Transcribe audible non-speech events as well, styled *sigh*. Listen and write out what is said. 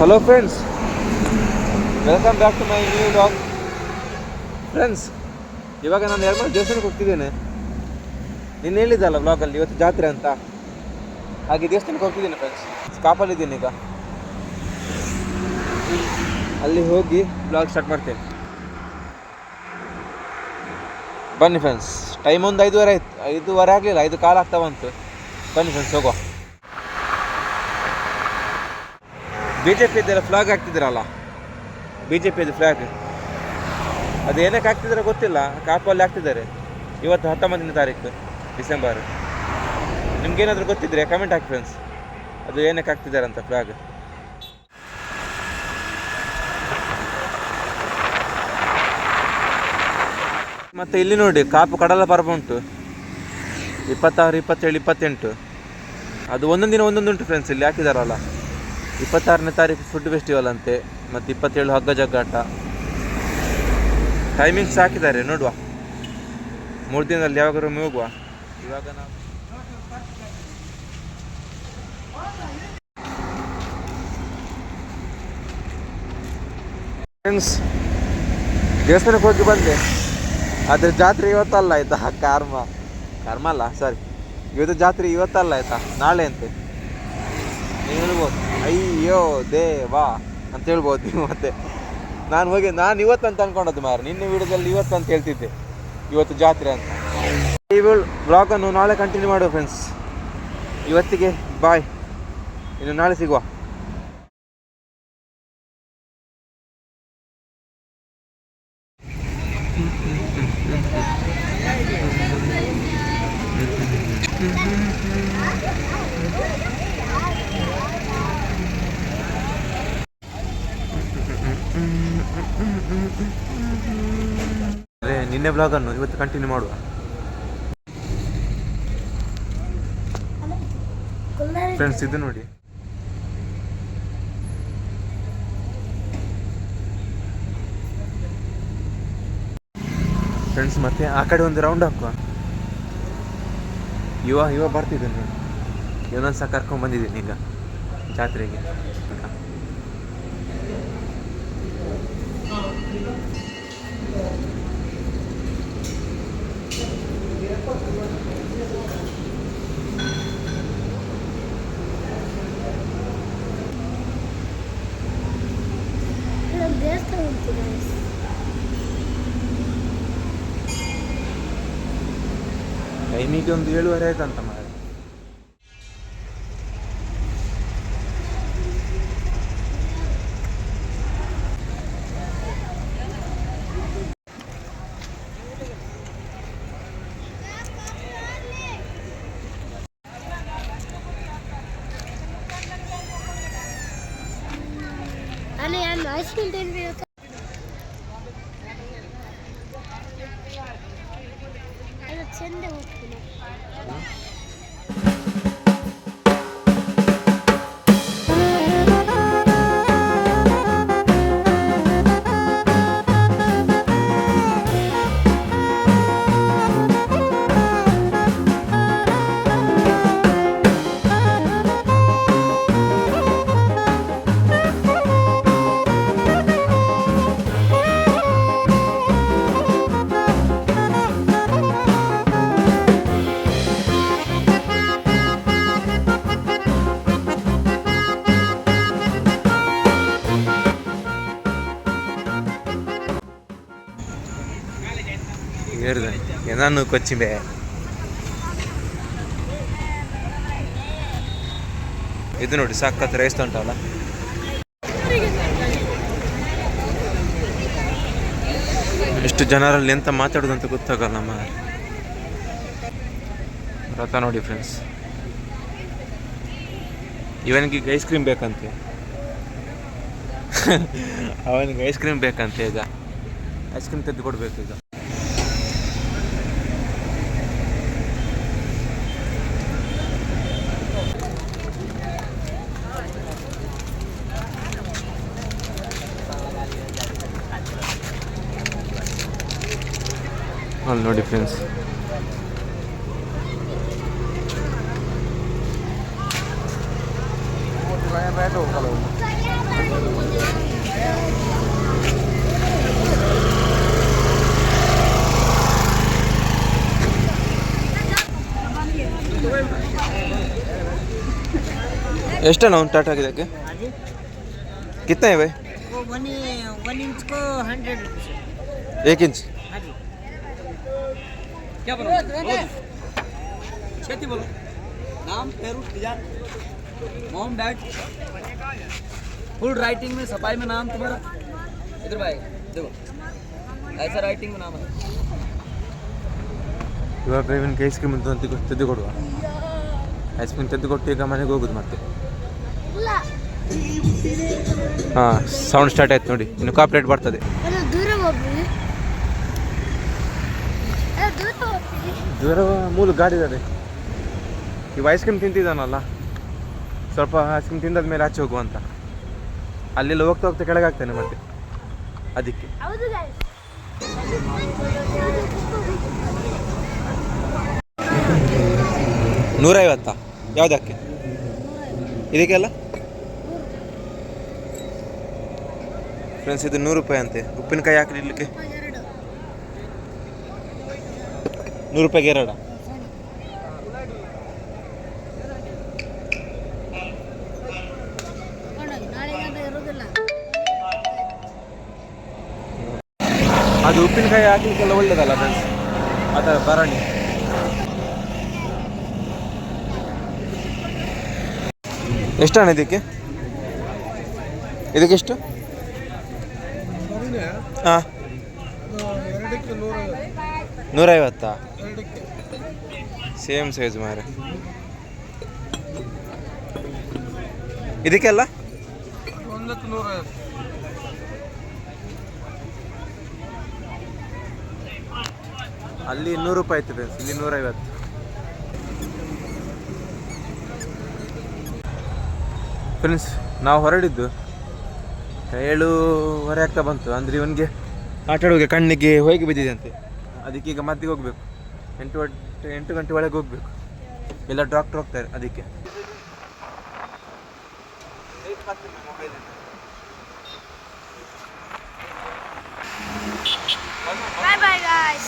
Hello friends welcome back to my new dog friends ಇವಾಗ ನಾನು ಎರಡು ಮೂರು ದೇವಸ್ಥಾನಕ್ಕೆ ಹೋಗ್ತಿದ್ದೇನೆ. ನೀನು ಹೇಳಿದ್ದಲ್ಲ ಬ್ಲಾಗಲ್ಲಿ ಇವತ್ತು ಜಾತ್ರೆ ಅಂತ. ಹಾಗೆ ದೇವಸ್ಥಾನಕ್ಕೆ ಹೋಗ್ತಿದ್ದೇನೆ ಫ್ರೆಂಡ್ಸ್ ಸ್ಕಾಪಲ್ಲಿದ್ದೀನಿ ಈಗ. ಅಲ್ಲಿ ಹೋಗಿ ಬ್ಲಾಗ್ ಸ್ಟಾರ್ಟ್ ಮಾಡ್ತೇನೆ. ಬನ್ನಿ ಫ್ರೆಂಡ್ಸ್ ಟೈಮ್ ಒಂದು ಐದುವರೆ ಆಯ್ತು. ಐದುವರೆ ಆಗಲಿಲ್ಲ ಐದು ಕಾಲ ಆಗ್ತಾವಂತು ಬನ್ನಿ ಫ್ರೆಂಡ್ಸ್ ಹೋಗುವ. ಬಿ ಜೆ ಪಿದೆಲ್ಲ ಫ್ಲಾಗ್ ಹಾಕ್ತಿದ್ದೀರಲ್ಲ ಬಿ ಜೆ ಪಿದು ಫ್ಲಾಗ್ ಅದು ಏನಕ್ಕೆ ಹಾಕ್ತಿದಾರೆ ಗೊತ್ತಿಲ್ಲ. ಕಾಪಲ್ಲಿ ಹಾಕ್ತಿದ್ದಾರೆ. ಇವತ್ತು ಹತ್ತೊಂಬತ್ತನೇ ತಾರೀಕು, ಡಿಸೆಂಬರ್. ನಿಮ್ಗೇನಾದರೂ ಗೊತ್ತಿದ್ರೆ ಕಮೆಂಟ್ ಹಾಕಿ ಫ್ರೆಂಡ್ಸ್ ಅದು ಏನಕ್ಕೆ ಹಾಕ್ತಿದ್ದಾರೆ ಅಂತ ಫ್ಲಾಗ್ ಮತ್ತು ಇಲ್ಲಿ ನೋಡಿ, ಕಾಪು ಕಡಲ ಪರ್ವ ಉಂಟು. ಇಪ್ಪತ್ತಾರು, ಇಪ್ಪತ್ತೇಳು, ಇಪ್ಪತ್ತೆಂಟು. ಅದು ಒಂದೊಂದು ದಿನ ಒಂದೊಂದು ಉಂಟು ಫ್ರೆಂಡ್ಸ್ ಇಲ್ಲಿ ಹಾಕಿದಾರಲ್ಲ. ಇಪ್ಪತ್ತಾರನೇ ತಾರೀಕು ಫುಡ್ ಫೆಸ್ಟಿವಲ್ ಅಂತೆ, ಮತ್ತು ಇಪ್ಪತ್ತೇಳು ಹಗ್ಗ ಜಗ್ಗಾಟ. ಟೈಮಿಂಗ್ಸ್ ಹಾಕಿದ್ದಾರೆ, ನೋಡುವ. ಮೂರು ದಿನದಲ್ಲಿ ಯಾವಾಗಾದ್ರೂ ಹೋಗುವ. ಇವಾಗ ನಾವು ಫ್ರೆಂಡ್ಸ್ ದೇವಸ್ಥಾನಕ್ಕೆ ಹೋಗಿ ಬಂದೆ. ಆದರೆ ಜಾತ್ರೆ ಇವತ್ತಲ್ಲ ಆಯ್ತಾ? ಕರ್ಮ. ಕರ್ಮ ಅಲ್ಲ ಸಾರಿ ಇವತ್ತು ಜಾತ್ರೆ ಇವತ್ತಲ್ಲ ಆಯ್ತಾ? ನಾಳೆ ಅಂತೆ. ನೀವು ಹೇಳ್ಬೋದು. ಅಯ್ಯೋ ದೇವಾ ಅಂತ ಹೇಳ್ಬೋದು ನೀವು ಮತ್ತೆ. ನಾನು ಹೋಗಿ, ನಾನು ಇವತ್ತು ಅಂತ ಅನ್ಕೊಂಡದ್ದು ಮಾರು ನಿನ್ನೆ ವಿಡಿಯೋದಲ್ಲಿ ಇವತ್ತು ಅಂತ ಹೇಳ್ತಿದ್ದೆ. ಇವತ್ತು ಜಾತ್ರೆ ಅಂತ. ಈ ಬ್ಲಾಗನ್ನು ನಾಳೆ ಕಂಟಿನ್ಯೂ ಮಾಡು ಫ್ರೆಂಡ್ಸ್ ಇವತ್ತಿಗೆ ಬಾಯ್ ಇನ್ನು ನಾಳೆ ಸಿಗುವ. ಅದೇ ನಿನ್ನೆ ಬ್ಲಾಗನ್ನು ಇವತ್ತು ಕಂಟಿನ್ಯೂ ಮಾಡುವ. ಫ್ರೆಂಡ್ಸ್ ಇದು ನೋಡಿ. ಫ್ರೆಂಡ್ಸ್ ಮತ್ತೆ ಆ ಕಡೆ ಒಂದು ರೌಂಡ್ ಹಾಕುವ. ಇವ ಇವ ಬರ್ತಿದ್ದೇನೆ. ನೋಡಿ ಇವನೊಂದು ಸಹ ಕರ್ಕೊಂಡು ಬಂದಿದ್ದೀನಿ ಈಗ ಜಾತ್ರೆಗೆ. ಈಗ ಇಲ್ಲೊಂದು ದೇವಸ್ಥಾನ ಉಂಟು guys. ಟೈಮಿಗೆ ಒಂದು ಏಳುವರೆ ಆಯ್ತಂತ ಮಾರೆ ಅಲ್ಲಿ ಅಲ್ಲಿ ಐಸ್ ಕ್ರೀಮ್ ತಿನ್ಬೇಕು ಅದು ಚೆಂದ ಏನಾನು ಕೊಚ್ಚಿಂಬೆ. ಇದು ನೋಡಿ ಸಖತ್ ರೈಸ್ ಉಂಟಲ್ಲ ಎಷ್ಟು ಜನರಲ್ಲಿ ಎಂತ ಮಾತಾಡೋದು ಅಂತ ಗೊತ್ತಾಗಲ್ಲ ನಮ್ಮ ರಥ ನೋಡಿ ಫ್ರೆಂಡ್ಸ್ ಇವನಿಗೆ ಈಗ ಐಸ್ ಕ್ರೀಮ್ ಬೇಕಂತೆ. *laughs* ಅವನಿಗೆ ಐಸ್ ಕ್ರೀಮ್ ಬೇಕಂತೆ ಈಗ. ಐಸ್ ಕ್ರೀಮ್ ತೆಗೆದು ಕೊಡ್ಬೇಕು ಈಗ. All no difference extra noun Tata के कितने हैं भाई वो वन इंच को हंड्रेड एक इंच क्या बोलो छेती बोलो नाम Peru design mom dad full writing में सफाई में नाम तुम्हारा इधर भाई देखो ऐसा राइटिंग में नाम है ಇವಾಗ ಇವನಿಗೆ ಐಸ್ ಕ್ರೀಮ್ ಅಂತ ತೆಗೆದು ತೆಗೆದು ಕೊಡುವ ಐಸ್ ಕ್ರೀಮ್ ತೆಗೆದು ಕೊಟ್ಟು ಈಗ ಮನೆಗೆ ಹೋಗುದು ಮತ್ತೆ ಇಲ್ಲ ಹಾಂ ಸೌಂಡ್ ಸ್ಟಾರ್ಟ್ ಆಯ್ತು ನೋಡಿ ಇನ್ನು ಕಾಪ್ರೇಟ್ ಬರ್ತದೆ ಹೋಗ್ಬಿಡಿ ಮೂಲ ಗಾಡಿ ಇದೆ ಇವ ಐಸ್ ಕ್ರೀಮ್ ತಿಂತಿದ್ದಾನಲ್ಲ ಸ್ವಲ್ಪ ಐಸ್ ಕ್ರೀಮ್ ತಿಂದಾದ ಮೇಲೆ ಆಚೆ ಹೋಗುವ ಅಂತ. ಅಲ್ಲೆಲ್ಲ ಹೋಗ್ತಾ ಹೋಗ್ತಾ ಕೆಳಗೆ ಆಗ್ತಾನೆ ಮತ್ತೆ ಅದಕ್ಕೆ. ನೂರೈವತ್ತಾ? ಯಾವುದಕ್ಕೆ? ಇದಕ್ಕೆಲ್ಲ? ಫ್ರೆಂಡ್ಸ್ ಇದು ನೂರು ರೂಪಾಯಿ ಅಂತೆ. ಉಪ್ಪಿನಕಾಯಿ ಹಾಕಲಿಕ್ಕೆ ಎರಡು ನೂರು ರೂಪಾಯಿಗೆ ಎರಡ ಅದು ಉಪ್ಪಿನಕಾಯಿ ಹಾಕ್ಲಿಕ್ಕೆಲ್ಲ ಒಳ್ಳೇದಲ್ಲ ಫ್ರೆಂಡ್ಸ್ ಆ ಥರ ಹಣ ಎಷ್ಟಣ್ಣ ಇದಕ್ಕೆ? ಇದಕ್ಕೆಷ್ಟು? ಹಾಂ. ನೂರೈವತ್ತಾ? ಸೇಮ್ ಸೈಜ್ ಮಾರೆ. ಇದಕ್ಕೆಲ್ಲ? ಅಲ್ಲಿ ನೂರು ರೂಪಾಯಿ ಆಯ್ತು ಫ್ರೆಂಡ್ಸ್ ಇಲ್ಲಿ ನೂರೈವತ್ತು. ಫ್ರೆಂಡ್ಸ್ ನಾವು ಹೊರಡಿದ್ದು ಏಳುವರೆ ಆಗ್ತಾ ಬಂತು. ಅಂದ್ರೆ ಇವನಿಗೆ ಆಟಾಡುವಾಗ ಕಣ್ಣಿಗೆ ಹೋಗಿ ಬಿದ್ದಿದೆ ಅಂತೆ. ಅದಕ್ಕೆ ಈಗ ಮದ್ದಿಗೆ ಹೋಗ್ಬೇಕು ಎಂಟು ಗಂಟೆ ಎಂಟು ಗಂಟೆ ಒಳಗೆ ಹೋಗ್ಬೇಕು ಎಲ್ಲ ಡಾಕ್ಟ್ರ್ ಹೋಗ್ತಾರೆ ಅದಕ್ಕೆ ಬಾಯ್ ಬಾಯ್ ಗಾಯ್ಸ್